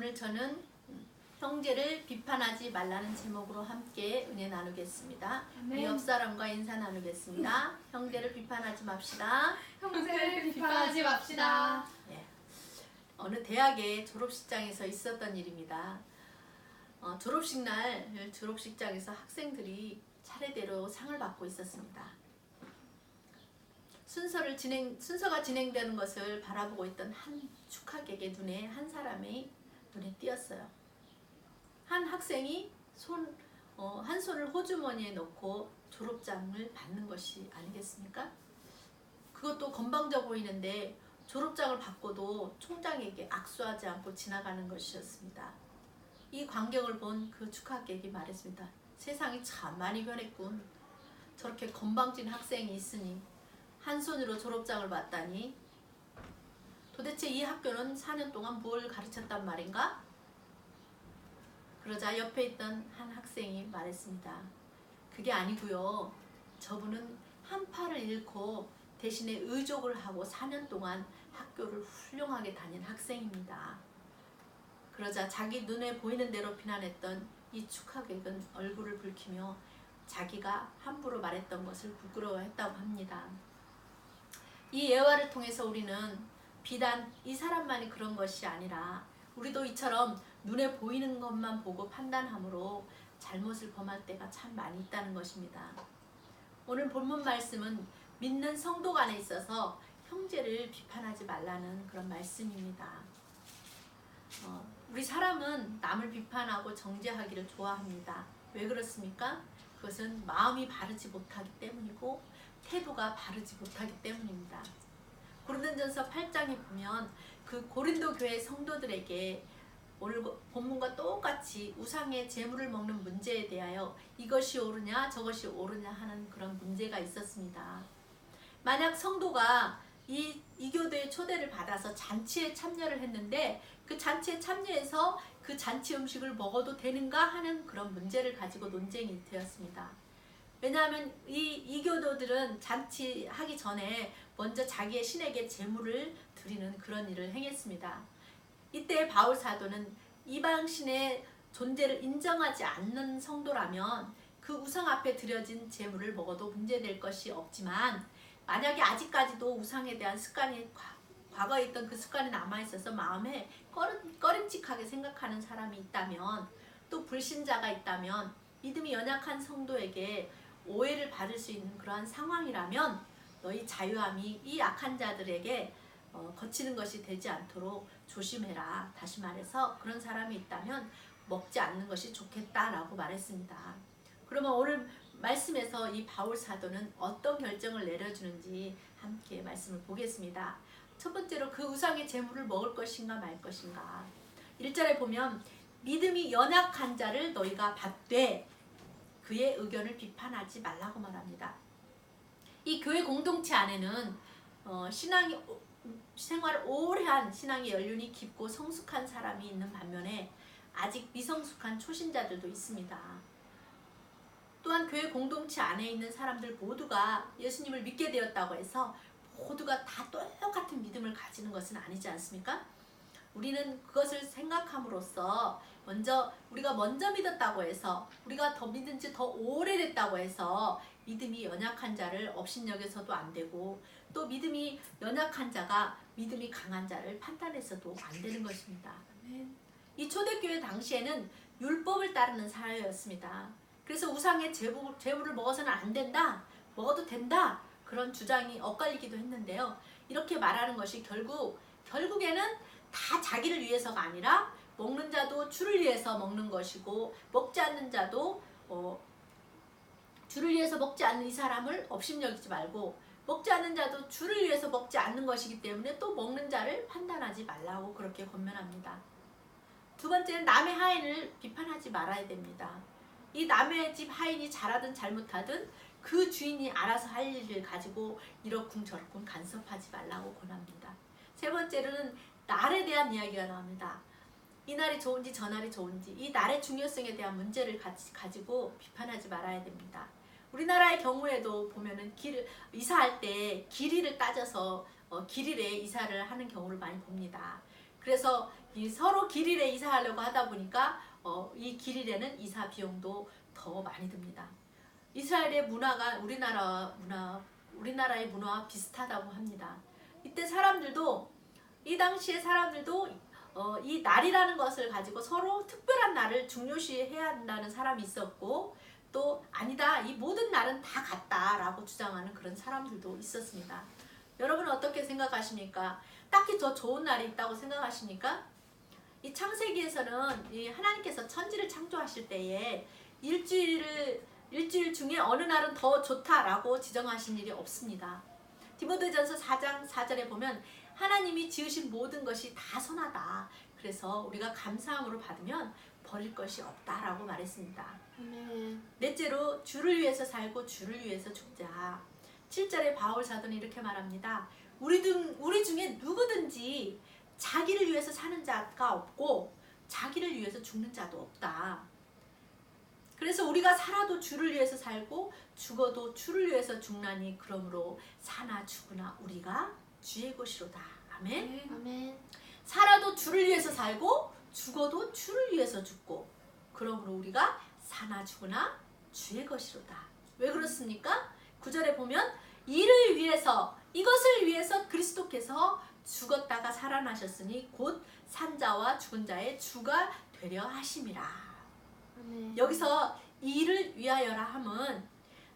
오늘 저는 형제를 비판하지 말라는 제목으로 함께 은혜 나누겠습니다. 옆 사람과 인사 나누겠습니다. 형제를 비판하지 맙시다. 형제를 비판하지 맙시다. 예. 어느 대학의 졸업식장에서 있었던 일입니다. 어, 졸업식 날 졸업식장에서 학생들이 차례대로 상을 받고 있었습니다. 순서를 진행 순서가 진행되는 것을 바라보고 있던 한 축하객의 눈에 한 사람의 눈에 띄었어요. 한 학생이 손, 어, 한 손을 호주머니에 넣고 졸업장을 받는 것이 아니겠습니까? 그것도 건방져 보이는데 졸업장을 받고도 총장에게 악수하지 않고 지나가는 것이었습니다. 이 광경을 본 그 축하객이 말했습니다. 세상이 참 많이 변했군. 저렇게 건방진 학생이 있으니 한 손으로 졸업장을 받다니 도대체 이 학교는 4년 동안 뭘 가르쳤단 말인가? 그러자 옆에 있던 한 학생이 말했습니다. 그게 아니고요. 저분은 한 팔을 잃고 대신에 의족을 하고 4년 동안 학교를 훌륭하게 다닌 학생입니다. 그러자 자기 눈에 보이는 대로 비난했던 이 축하객은 얼굴을 붉히며 자기가 함부로 말했던 것을 부끄러워했다고 합니다. 이 예화를 통해서 우리는 비단 이 사람만이 그런 것이 아니라 우리도 이처럼 눈에 보이는 것만 보고 판단함으로 잘못을 범할 때가 참 많이 있다는 것입니다. 오늘 본문 말씀은 믿는 성도 간에 있어서 형제를 비판하지 말라는 그런 말씀입니다. 어, 우리 사람은 남을 비판하고 정죄하기를 좋아합니다. 왜 그렇습니까? 그것은 마음이 바르지 못하기 때문이고 태도가 바르지 못하기 때문입니다. 고린도전서 8장에 보면 그 고린도 교회 성도들에게 오늘 본문과 똑같이 우상의 재물을 먹는 문제에 대하여 이것이 옳으냐 저것이 옳으냐 하는 그런 문제가 있었습니다. 만약 성도가 이 이교도의 초대를 받아서 잔치에 참여를 했는데 그 잔치에 참여해서 그 잔치 음식을 먹어도 되는가 하는 그런 문제를 가지고 논쟁이 되었습니다. 왜냐하면 이 이교도들은 잔치하기 전에 먼저 자기의 신에게 제물을 드리는 그런 일을 행했습니다. 이때 바울 사도는 이방 신의 존재를 인정하지 않는 성도라면 그 우상 앞에 드려진 제물을 먹어도 문제될 것이 없지만 만약에 아직까지도 우상에 대한 습관이 과- 과거에 있던 그 습관이 남아 있어서 마음에 꺼림칙하게 생각하는 사람이 있다면 또 불신자가 있다면 믿음이 연약한 성도에게 오해를 받을 수 있는 그러한 상황이라면 너희 자유함이 이 약한 자들에게 어, 거치는 것이 되지 않도록 조심해라. 다시 말해서 그런 사람이 있다면 먹지 않는 것이 좋겠다라고 말했습니다. 그러면 오늘 말씀에서 이 바울 사도는 어떤 결정을 내려주는지 함께 말씀을 보겠습니다. 첫 번째로 그 우상의 재물을 먹을 것인가 말 것인가. 1절에 보면 믿음이 연약한 자를 너희가 받되 그의 의견을 비판하지 말라고 말합니다. 이 교회 공동체 안에는 어, 신앙이 오- 생활을 오래 한 신앙의 연륜이 깊고 성숙한 사람이 있는 반면에 아직 미성숙한 초신자들도 있습니다. 또한 교회 공동체 안에 있는 사람들 모두가 예수님을 믿게 되었다고 해서 모두가 다 똑같은 믿음을 가지는 것은 아니지 않습니까? 우리는 그것을 생각함으로써 먼저 우리가 먼저 믿었다고 해서 우리가 더 믿은 지 더 오래됐다고 해서 믿음이 연약한 자를 업신여겨서도 안 되고 또 믿음이 연약한 자가 믿음이 강한 자를 판단해서도 안 되는 것입니다. 이 초대교회 당시에는 율법을 따르는 사회였습니다. 그래서 우상의 제물, 제물을 먹어서는 안 된다, 먹어도 된다 그런 주장이 엇갈리기도 했는데요. 이렇게 말하는 것이 결국 결국에는 다 자기를 위해서가 아니라 먹는 자도 주를 위해서 먹는 것이고 먹지 않는 자도 어, 주를 위해서 먹지 않는 이 사람을 업심여기지 말고 먹지 않는 자도 주를 위해서 먹지 않는 것이기 때문에 또 먹는 자를 판단하지 말라고 그렇게 권면합니다. 두 번째는 남의 하인을 비판하지 말아야 됩니다. 이 남의 집 하인이 잘하든 잘못하든 그 주인이 알아서 할 일을 가지고 이러쿵 저러쿵 간섭하지 말라고 권합니다. 세 번째로는 날에 대한 이야기가 나옵니다. 이 날이 좋은지 저 날이 좋은지 이 날의 중요성에 대한 문제를 가지, 가지고 비판하지 말아야 됩니다. 우리나라의 경우에도 보면은 길 이사할 때 길이를 따져서 어, 길일에 이사를 하는 경우를 많이 봅니다. 그래서 이 서로 길일에 이사하려고 하다 보니까 어, 이 길일에는 이사 비용도 더 많이 듭니다. 이스라엘의 문화가 우리나라 문화 우리나라의 문화와 비슷하다고 합니다. 이때 사람들도 이 당시의 사람들도 어, 이 날이라는 것을 가지고 서로 특별한 날을 중요시해야 한다는 사람이 있었고 또 아니다 이 모든 날은 다 같다라고 주장하는 그런 사람들도 있었습니다. 여러분 어떻게 생각하십니까? 딱히 더 좋은 날이 있다고 생각하십니까? 이 창세기에서는 이 하나님께서 천지를 창조하실 때에 일주일을 일주일 중에 어느 날은 더 좋다라고 지정하신 일이 없습니다. 디모데전서 4장 4절에 보면 하나님이 지으신 모든 것이 다 선하다. 그래서 우리가 감사함으로 받으면 버릴 것이 없다라고 말했습니다. 아멘. 넷째로 주를 위해서 살고 주를 위해서 죽자. 7절에 바울 사도는 이렇게 말합니다. 우리 등 우리 중에 누구든지 자기를 위해서 사는 자가 없고 자기를 위해서 죽는 자도 없다. 그래서 우리가 살아도 주를 위해서 살고 죽어도 주를 위해서 죽나니 그러므로 사나 죽으나 우리가 주의 것이로다. 아멘. 아멘. 살아도 주를 위해서 살고 죽어도 주를 위해서 죽고 그러므로 우리가 사나 죽으나 주의 것이로다. 왜 그렇습니까? 구절에 보면 이를 위해서 이것을 위해서 그리스도께서 죽었다가 살아나셨으니 곧 산자와 죽은 자의 주가 되려 하심이라. 아멘. 여기서 이를 위하여라 함은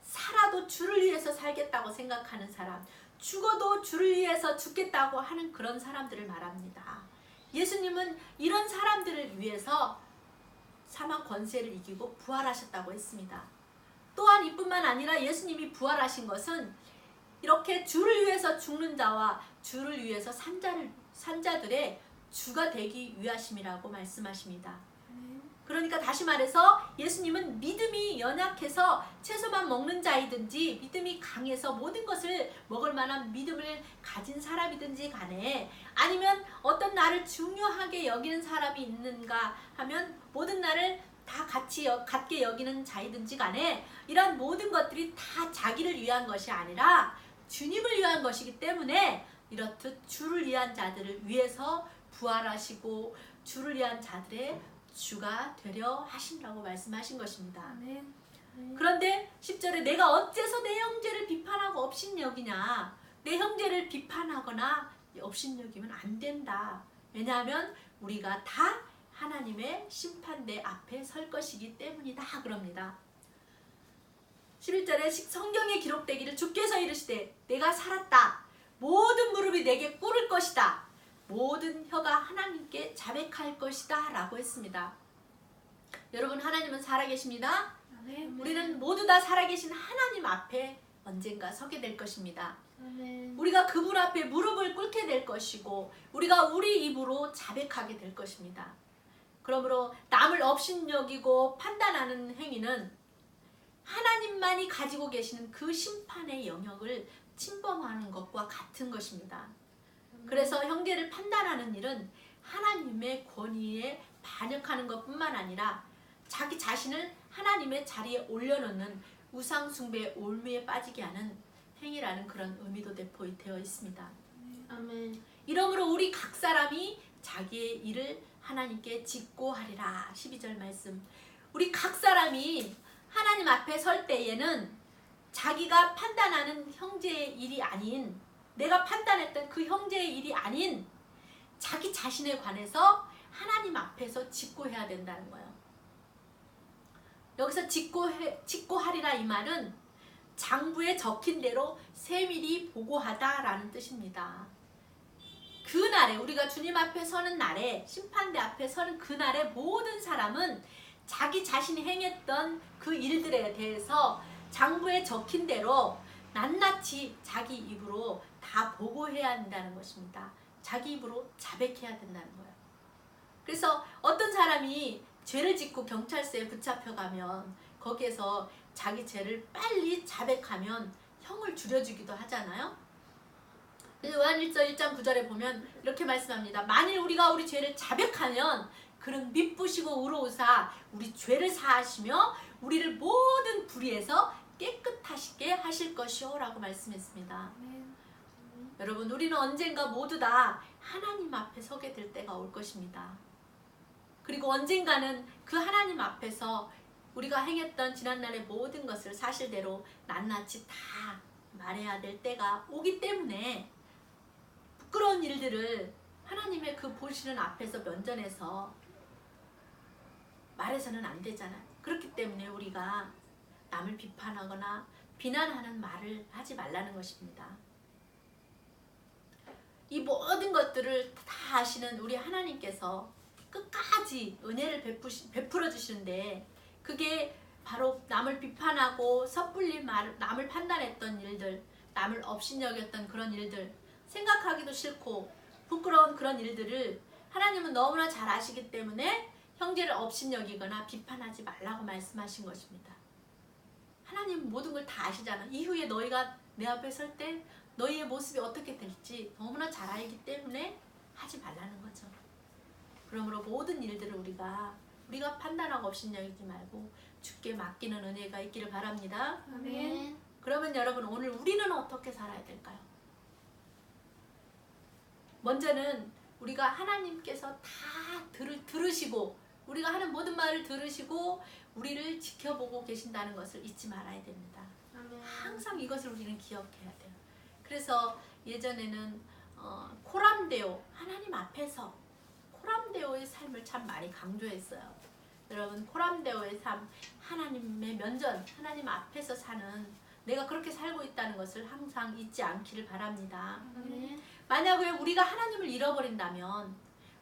살아도 주를 위해서 살겠다고 생각하는 사람, 죽어도 주를 위해서 죽겠다고 하는 그런 사람들을 말합니다. 예수님은 이런 사람들을 위해서 사망 권세를 이기고 부활하셨다고 했습니다. 또한 이뿐만 아니라 예수님이 부활하신 것은 이렇게 주를 위해서 죽는 자와 주를 위해서 산 자를 산 자들의 주가 되기 위하심이라고 말씀하십니다. 그러니까 다시 말해서 예수님은 믿음이 연약해서 채소만 먹는 자이든지 믿음이 강해서 모든 것을 먹을 만한 믿음을 가진 사람이든지 간에 아니면 어떤 나를 중요하게 여기는 사람이 있는가 하면 모든 나를 다 같이 여, 같게 여기는 자이든지 간에 이러한 모든 것들이 다 자기를 위한 것이 아니라 주님을 위한 것이기 때문에 이렇듯 주를 위한 자들을 위해서 부활하시고 주를 위한 자들의 주가 되려 하신다고 말씀하신 것입니다. 아멘. 그런데 10절에 내가 어째서 내 형제를 비판하고 업신여기냐 내 형제를 비판하거나 업신여기면 안 된다. 왜냐하면 우리가 다 하나님의 심판대 앞에 설 것이기 때문이다. 그럽니다. 11절에 성경에 기록되기를 주께서 이르시되 내가 살았다. 모든 무릎이 내게 꿇을 것이다. 모든 혀가 하나님께 자백할 것이다. 라고 했습니다. 여러분 하나님은 살아계십니다. 아멘. 우리는 모두 다 살아계신 하나님 앞에 언젠가 서게 될 것입니다. 아멘. 우리가 그분 앞에 무릎을 꿇게 될 것이고 우리가 우리 입으로 자백하게 될 것입니다. 그러므로 남을 업신여기고 판단하는 행위는 하나님만이 가지고 계시는 그 심판의 영역을 침범하는 것과 같은 것입니다. 그래서 형제를 판단하는 일은 하나님의 권위에 반역하는 것뿐만 아니라 자기 자신을 하나님의 자리에 올려놓는 우상 숭배 올무에 빠지게 하는 행위라는 그런 의미도 내포되어 있습니다. 아멘. 이러므로 우리 각 사람이 자기의 일을 하나님께 짓고 하리라. 12절 말씀. 우리 각 사람이 하나님 앞에 설 때에는 자기가 판단하는 형제의 일이 아닌 내가 판단했던 그 형제의 일이 아닌 자기 자신에 관해서 하나님 앞에서 짓고 해야 된다는 거예요. 여기서 짓고 해, 짓고 하리라 이 말은 장부에 적힌 대로 세밀히 보고하다라는 뜻입니다. 그 날에 우리가 주님 앞에 서는 날에 심판대 앞에 서는 그 날에 모든 사람은 자기 자신이 행했던 그 일들에 대해서 장부에 적힌 대로 낱낱이 자기 입으로 다 보고해야 한다는 것입니다. 자기 입으로 자백해야 된다는 거예요. 그래서 어떤 사람이 죄를 짓고 경찰서에 붙잡혀 가면 거기에서 자기 죄를 빨리 자백하면 형을 줄여주기도 하잖아요. 요한일서 1장 9절에 보면 이렇게 말씀합니다. 만일 우리가 우리 죄를 자백하면 그는 미쁘시고 의로우사 우리 죄를 사하시며 우리를 모든 불의에서 깨끗하시게 하실 것이오라고 말씀했습니다. 여러분 우리는 언젠가 모두 다 하나님 앞에 서게 될 때가 올 것입니다. 그리고 언젠가는 그 하나님 앞에서 우리가 행했던 지난날의 모든 것을 사실대로 낱낱이 다 말해야 될 때가 오기 때문에 부끄러운 일들을 하나님의 그 보시는 앞에서 면전에서 말해서는 안 되잖아요. 그렇기 때문에 우리가 남을 비판하거나 비난하는 말을 하지 말라는 것입니다. 이 모든 것들을 다 아시는 우리 하나님께서 끝까지 은혜를 베푸시, 베풀어 주시는데 그게 바로 남을 비판하고 섣불리 말, 남을 판단했던 일들, 남을 업신여겼던 그런 일들, 생각하기도 싫고 부끄러운 그런 일들을 하나님은 너무나 잘 아시기 때문에 형제를 업신여기거나 비판하지 말라고 말씀하신 것입니다. 하나님 모든 걸 다 아시잖아. 이후에 너희가 내 앞에 설 때 너희의 모습이 어떻게 될지 너무나 잘 알기 때문에 하지 말라는 거죠. 그러므로 모든 일들을 우리가 우리가 판단하고 업신여기지 말고 주께 맡기는 은혜가 있기를 바랍니다. 아멘. 그러면 여러분 오늘 우리는 어떻게 살아야 될까요? 먼저는 우리가 하나님께서 다 들, 들으시고 우리가 하는 모든 말을 들으시고 우리를 지켜보고 계신다는 것을 잊지 말아야 됩니다. 항상 이것을 우리는 기억해야 돼요. 그래서 예전에는 어, 코람데오 하나님 앞에서 코람데오의 삶을 참 많이 강조했어요. 여러분 코람데오의 삶 하나님의 면전 하나님 앞에서 사는 내가 그렇게 살고 있다는 것을 항상 잊지 않기를 바랍니다. 아멘. 만약에 우리가 하나님을 잃어버린다면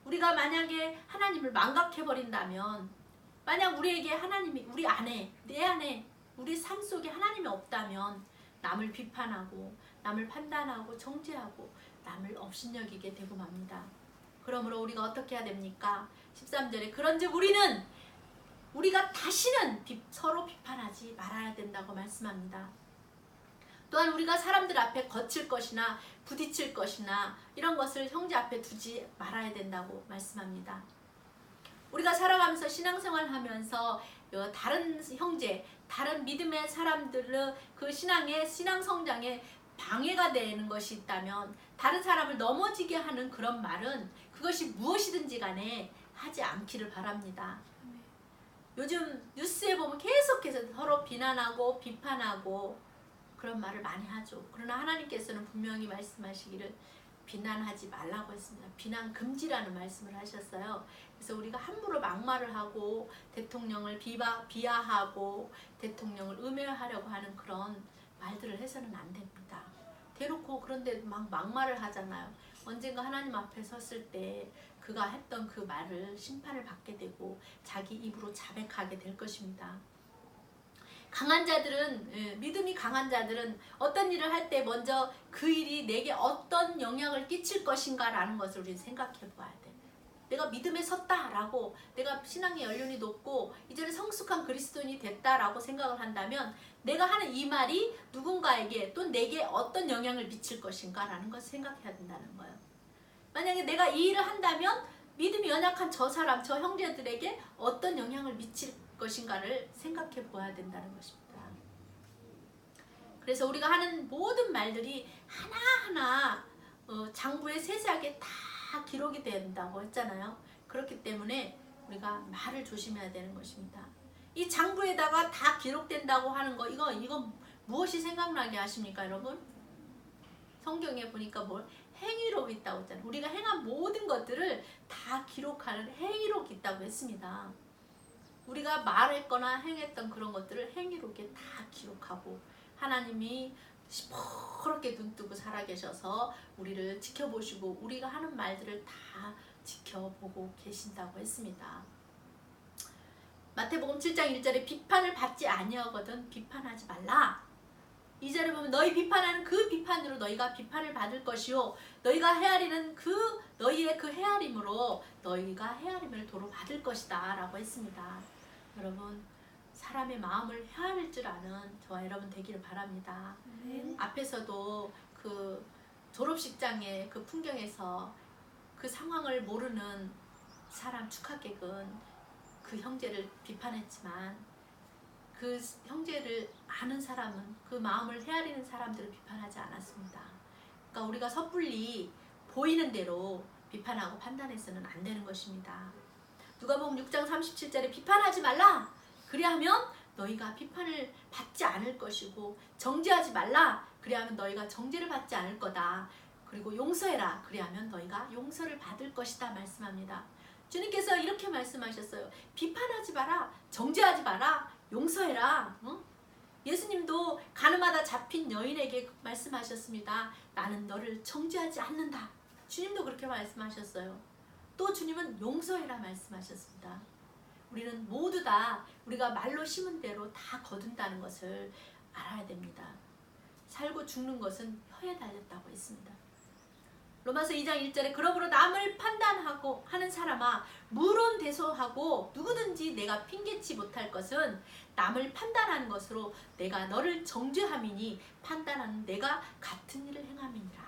우리가 만약에 하나님을 망각해 버린다면 만약 우리에게 하나님이 우리 안에 내 안에 우리 삶 속에 하나님이 없다면 남을 비판하고 남을 판단하고 정죄하고 남을 업신여기게 되고 맙니다. 그러므로 우리가 어떻게 해야 됩니까? 13절에 그런즉 우리는 우리가 다시는 비- 서로 비판하지 말아야 된다고 말씀합니다. 또한 우리가 사람들 앞에 거칠 것이나 부딪힐 것이나 이런 것을 형제 앞에 두지 말아야 된다고 말씀합니다. 우리가 살아가면서 신앙생활 하면서 어, 다른 형제, 다른 믿음의 사람들의 그 신앙의 신앙 성장에 방해가 되는 것이 있다면 다른 사람을 넘어지게 하는 그런 말은 그것이 무엇이든지 간에 하지 않기를 바랍니다. 요즘 뉴스에 보면 계속해서 서로 비난하고 비판하고 그런 말을 많이 하죠. 그러나 하나님께서는 분명히 말씀하시기를 비난하지 말라고 했습니다. 비난 금지라는 말씀을 하셨어요. 그래서 우리가 함부로 막말을 하고 대통령을 비바, 비하하고 대통령을 음해하려고 하는 그런 말들을 해서는 안 됩니다. 대놓고 그런데 막 막말을 하잖아요. 언젠가 하나님 앞에 섰을 때 그가 했던 그 말을 심판을 받게 되고 자기 입으로 자백하게 될 것입니다. 강한 자들은 예, 믿음이 강한 자들은 어떤 일을 할 때 먼저 그 일이 내게 어떤 영향을 끼칠 것인가라는 것을 우리 생각해 봐야 돼. 내가 믿음에 섰다라고 내가 신앙의 연륜이 높고 이제는 성숙한 그리스도인이 됐다라고 생각을 한다면 내가 하는 이 말이 누군가에게 또 내게 어떤 영향을 미칠 것인가라는 것을 생각해야 된다는 거예요. 만약에 내가 이 일을 한다면 믿음이 연약한 저 사람, 저 형제들에게 어떤 영향을 미칠 것인가를 생각해 보아야 된다는 것입니다. 그래서 우리가 하는 모든 말들이 하나하나 어, 장부에 세세하게 다 기록이 된다고 했잖아요. 그렇기 때문에 우리가 말을 조심해야 되는 것입니다. 이 장부에다가 다 기록된다고 하는 거 이거 이거 무엇이 생각나게 하십니까, 여러분? 성경에 보니까 뭘 행위록 있다고 했잖아요. 우리가 행한 모든 것들을 다 기록하는 행위록 있다고 했습니다. 우리가 말했거나 행했던 그런 것들을 행위록에 다 기록하고 하나님이 시퍼렇게 눈 뜨고 살아계셔서 우리를 지켜보시고 우리가 하는 말들을 다 지켜보고 계신다고 했습니다. 마태복음 7장 1절에 비판을 받지 아니하거든 비판하지 말라. 2절에 보면 너희 비판하는 그 비판으로 너희가 비판을 받을 것이요 너희가 헤아리는 그 너희의 그 헤아림으로 너희가 헤아림을 도로 받을 것이다 라고 했습니다. 여러분 사람의 마음을 헤아릴 줄 아는 저와 여러분 되기를 바랍니다. 아멘. 앞에서도 그 졸업식장의 그 풍경에서 그 상황을 모르는 사람 축하객은 그 형제를 비판했지만 그 형제를 아는 사람은 그 마음을 헤아리는 사람들을 비판하지 않았습니다. 그러니까 우리가 섣불리 보이는 대로 비판하고 판단해서는 안 되는 것입니다. 누가복음 6장 37절에 비판하지 말라. 그리하면 너희가 비판을 받지 않을 것이고 정죄하지 말라. 그리하면 너희가 정죄를 받지 않을 거다. 그리고 용서해라. 그리하면 너희가 용서를 받을 것이다 말씀합니다. 주님께서 이렇게 말씀하셨어요. 비판하지 마라. 정죄하지 마라. 용서해라. 어? 예수님도 가늠하다 잡힌 여인에게 말씀하셨습니다. 나는 너를 정죄하지 않는다. 주님도 그렇게 말씀하셨어요. 또 주님은 용서해라 말씀하셨습니다. 우리는 모두 다 우리가 말로 심은 대로 다 거둔다는 것을 알아야 됩니다. 살고 죽는 것은 혀에 달렸다고 했습니다. 로마서 2장 1절에 그러므로 남을 판단하고 하는 사람아 물론 대소하고 누구든지 내가 핑계치 못할 것은 남을 판단하는 것으로 내가 너를 정죄함이니 판단하는 내가 같은 일을 행함이니라.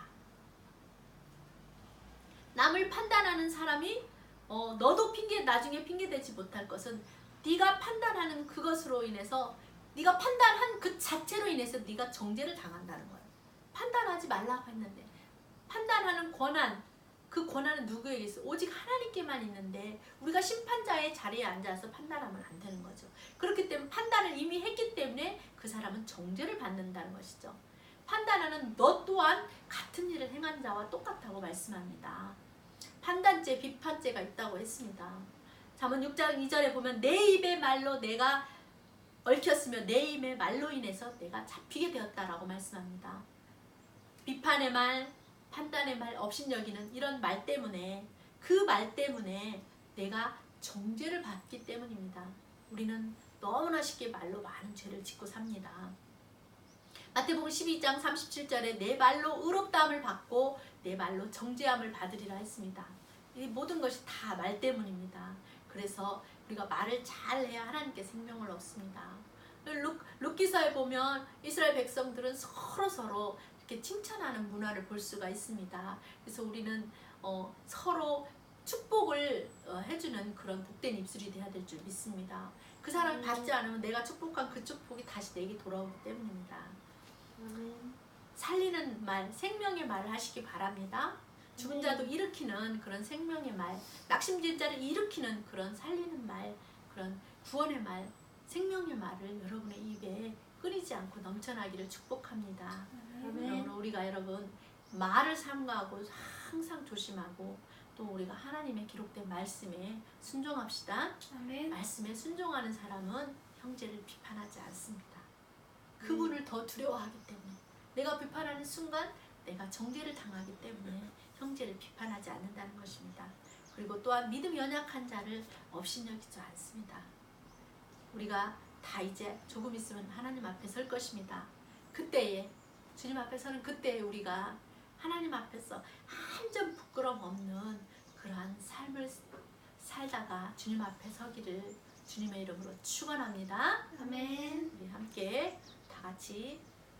남을 판단하는 사람이 어, 너도 핑계 나중에 핑계 대지 못할 것은 네가 판단하는 그것으로 인해서 네가 판단한 그 자체로 인해서 네가 정죄를 당한다는 거예요. 판단하지 말라고 했는데 판단하는 권한 그 권한은 누구에게 있어? 오직 하나님께만 있는데 우리가 심판자의 자리에 앉아서 판단하면 안 되는 거죠. 그렇기 때문에 판단을 이미 했기 때문에 그 사람은 정죄를 받는다는 것이죠. 판단하는 너 또한 같은 일을 행한 자와 똑같다고 말씀합니다. 판단죄, 비판죄가 있다고 했습니다. 잠언 6장 2절에 보면 내 입의 말로 내가 얽혔으며 내 입의 말로 인해서 내가 잡히게 되었다라고 말씀합니다. 비판의 말, 판단의 말, 업신여기는 이런 말 때문에 그 말 때문에 내가 정죄를 받기 때문입니다. 우리는 너무나 쉽게 말로 많은 죄를 짓고 삽니다. 마태복음 12장 37절에 내 말로 의롭다함을 받고 내 말로 정죄함을 받으리라 했습니다. 이 모든 것이 다 말 때문입니다. 그래서 우리가 말을 잘 해야 하나님께 생명을 얻습니다. 룩, 룩기서에 보면 이스라엘 백성들은 서로 서로 이렇게 칭찬하는 문화를 볼 수가 있습니다. 그래서 우리는 어, 서로 축복을 어, 해주는 그런 복된 입술이 돼야 될 줄 믿습니다. 그 사람이 음. 받지 않으면 내가 축복한 그 축복이 다시 내게 돌아오기 때문입니다. 아멘. 살리는 말, 생명의 말을 하시기 바랍니다. 죽은 네. 자도 일으키는 그런 생명의 말, 낙심된 자를 일으키는 그런 살리는 말, 그런 구원의 말, 생명의 말을 여러분의 입에 끊이지 않고 넘쳐나기를 축복합니다. 그러므로 우리가 여러분 말을 삼가하고 항상 조심하고 또 우리가 하나님의 기록된 말씀에 순종합시다. 아멘. 말씀에 순종하는 사람은 형제를 비판하지 않습니다. 그분을 더 두려워하기 때문에 내가 비판하는 순간 내가 정죄를 당하기 때문에 형제를 비판하지 않는다는 것입니다. 그리고 또한 믿음 연약한 자를 업신여기지 않습니다. 우리가 다 이제 조금 있으면 하나님 앞에 설 것입니다. 그때에 주님 앞에 서는 그때에 우리가 하나님 앞에서 한 점 부끄럼 없는 그러한 삶을 살다가 주님 앞에 서기를 주님의 이름으로 축원합니다. 아멘. 우리 함께 다 같이